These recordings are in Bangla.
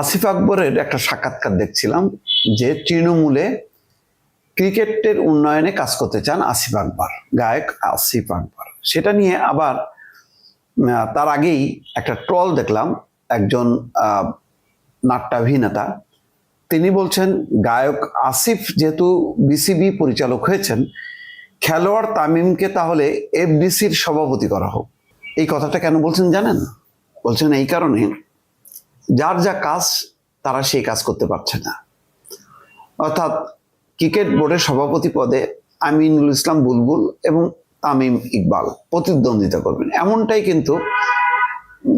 আসিফ আকবরের একটা সাক্ষাৎকার দেখছিলাম যে তৃণমূলে ক্রিকেটের উন্নয়নে কাজ করতে চান আসিফ আকবর, গায়ক আসিফ আকবর। সেটা নিয়ে আবার তার আগেই একটা ট্রল দেখলাম একজন নাট্যাভিনেতা। তিনি বলছেন, গায়ক আসিফ যেহেতু বিসিবি পরিচালক হয়েছেন, খেলোয়াড় তামিমকে তাহলে এফডিসির সভাপতি করা হোক। এই কথাটা কেন বলছেন জানেন? বলছেন এই কারণে যার যা কাজ, তারা সেই কাজ করতে পারছে না। অর্থাৎ ক্রিকেট বোর্ডের সভাপতি পদে আমিনুল ইসলাম বুলবুল এবং তামিম ইকবাল প্রতিদ্বন্দ্বিতা করবেন। এমনটাই কিন্তু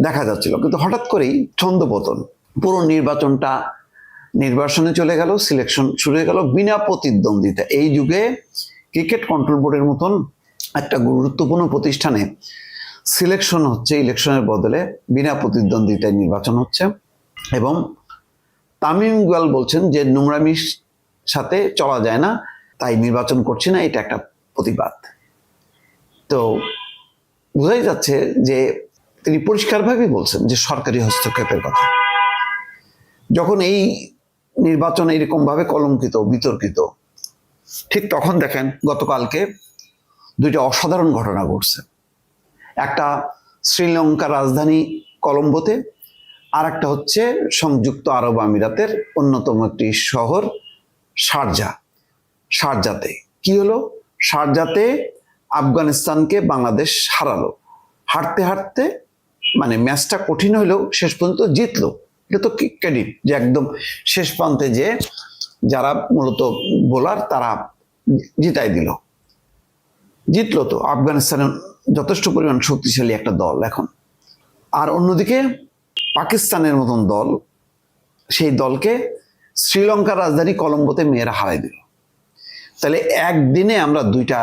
দেখা যাচ্ছিল। কিন্তু হঠাৎ করেই ছন্দপতন, পুরো নির্বাচনটা নির্বাচনে চলে গেল সিলেকশন শুরু হয়ে গেল বিনা প্রতিদ্বন্দ্বিতা এই যুগে ক্রিকেট কন্ট্রোল বোর্ডের মতন একটা গুরুত্বপূর্ণ প্রতিষ্ঠানে সিলেকশন হচ্ছে ইলেকশনের বদলে বিনা প্রতিদ্বন্দ্বিতায় নির্বাচন হচ্ছে। এবং তামিম ইকবাল বলছেন যে নোংরামির সাথে চলা যায় না, তাই নির্বাচন করছি না, এটা একটা প্রতিবাদ। তো বোঝাই যাচ্ছে যে তিনি পরিষ্কারভাবেই বলছেন যে সরকারি হস্তক্ষেপের কথা। যখন এই নির্বাচন এরকমভাবে কলঙ্কিত, বিতর্কিত, ঠিক তখন দেখেন গতকালকে দুইটা অসাধারণ ঘটনা ঘটছে। একটা শ্রীলঙ্কার রাজধানী কলম্বোতে আর একটা হচ্ছে সংযুক্ত আরব আমিরাতের অন্যতম একটি শহর শারজা। শারজাতে। কি হলো? শারজাতে আফগানিস্তানকে বাংলাদেশ হারালো। হারতে হারতে মানে ম্যাচটা কঠিন হলেও শেষ পর্যন্ত জিতলো। এটা তো ক্রেডিট যে একদম শেষ প্রান্তে যে যারা মূলত বোলার তারা জিতাই দিল। জিতলো তো। আফগানিস্তানের যথেষ্ট পরিমাণ শক্তিশালী একটা দল এখন। আর অন্যদিকে পাকিস্তানের মতন দল, সেই দলকে শ্রীলঙ্কার রাজধানী কলম্বোতে মেয়েরা হারাই দিল। তাহলে একদিনে আমরা দুইটা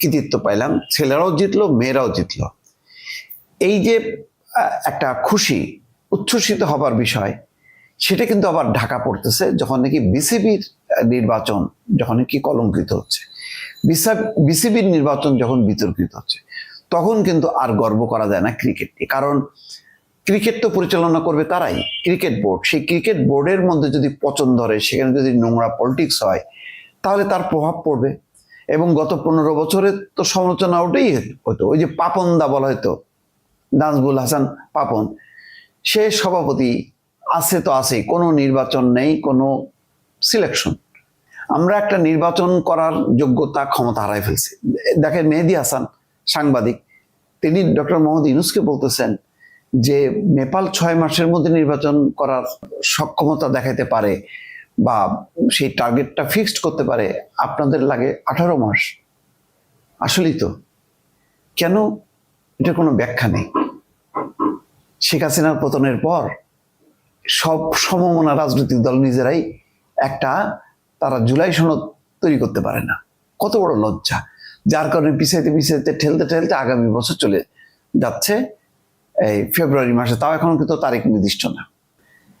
কৃতিত্ব পাইলাম, ছেলেরাও জিতলো, মেয়েরাও জিতলো। এই যে একটা খুশি, উচ্ছ্বসিত হবার বিষয়, সেটা কিন্তু আবার ঢাকা পড়তেছে, যখন নাকি বিসিবির নির্বাচন যখন নাকি কলঙ্কিত হচ্ছে। বিসিবির নির্বাচন যখন বিতর্কিত হচ্ছে, তখন কিন্তু আর গর্ব করা যায় না ক্রিকেট নিয়ে কারণ ক্রিকেট তো পরিচালনা করবে তারাই ক্রিকেট বোর্ড। সেই ক্রিকেট বোর্ডের মধ্যে যদি পচন ধরে সেখানে যদি নোংরা পলিটিক্স হয়, তাহলে তার প্রভাব পড়বে। এবং গত পনেরো বছরে তো সমালোচনা ওটাই হতো, ওই যে পাপনদা বলা হতো নাজবুল হাসান পাপন। সে সভাপতি, আছে তো আছে কোনো নির্বাচন নেই, কোনো সিলেকশন আমরা একটা নির্বাচন করার যোগ্যতা ক্ষমতা হারাই ফেলছি। দেখেন মেহেদি হাসান, সাংবাদিক, তিনি ডক্টর মোহাম্মদ ইউনুসকে বলতেছেন যে নেপাল ছয় মাসের মধ্যে নির্বাচন করার সক্ষমতা দেখাতে পারে বা সেই টার্গেটটা ফিক্সড করতে পারে, আপনাদের লাগে আঠারো মাস। আসলেই তো। কেন? এটার কোনো ব্যাখ্যা নেই। শেখ হাসিনার পতনের পর সব সমমনা রাজনৈতিক দল নিজেরাই একটা তারা জুলাই সনদ তৈরি করতে পারে না। কত বড় লজ্জা। যার কারণে পিছাইতে পিছাইতে ঠেলতে ঠেলতে আগামী বছর চলে যাচ্ছে। এই ফেব্রুয়ারি মাসে, তাও এখন কিন্তু তারিখ নির্দিষ্ট না।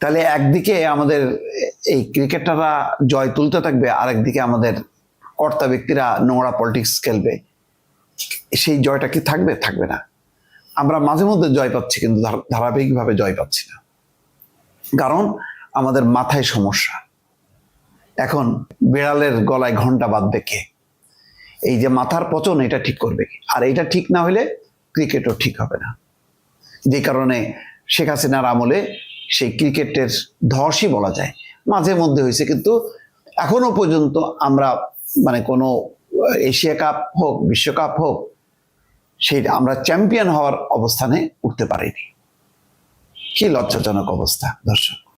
তাহলে একদিকে আমাদের এই ক্রিকেটাররা জয় তুলতে থাকবে, আরেকদিকে আমাদের কর্তা ব্যক্তিরা নোংরা পলিটিক্স খেলবে। সেই জয়টা কি থাকবে? থাকবে না। আমরা মাঝে মধ্যে জয় পাচ্ছি, কিন্তু ধারাবাহিকভাবে জয় পাচ্ছি না। কারণ আমাদের মাথায় সমস্যা। এখন বিড়ালের গলায় ঘণ্টা বাঁধবে কে? এই যে মাথার পচন, এটা ঠিক করবে আর এটা ঠিক না হলে ক্রিকেটও ঠিক হবে না। যে কারণে শেখ হাসিনার আমলে সেই ক্রিকেটের ধসই বলা যায়। মাঝে মধ্যে হয়েছে, কিন্তু এখনও পর্যন্ত আমরা মানে কোনো এশিয়া কাপ হোক বিশ্বকাপ হোক, সেই আমরা চ্যাম্পিয়ন হওয়ার অবস্থানে উঠতে পারিনি। কি লজ্জাজনক অবস্থা, দর্শক।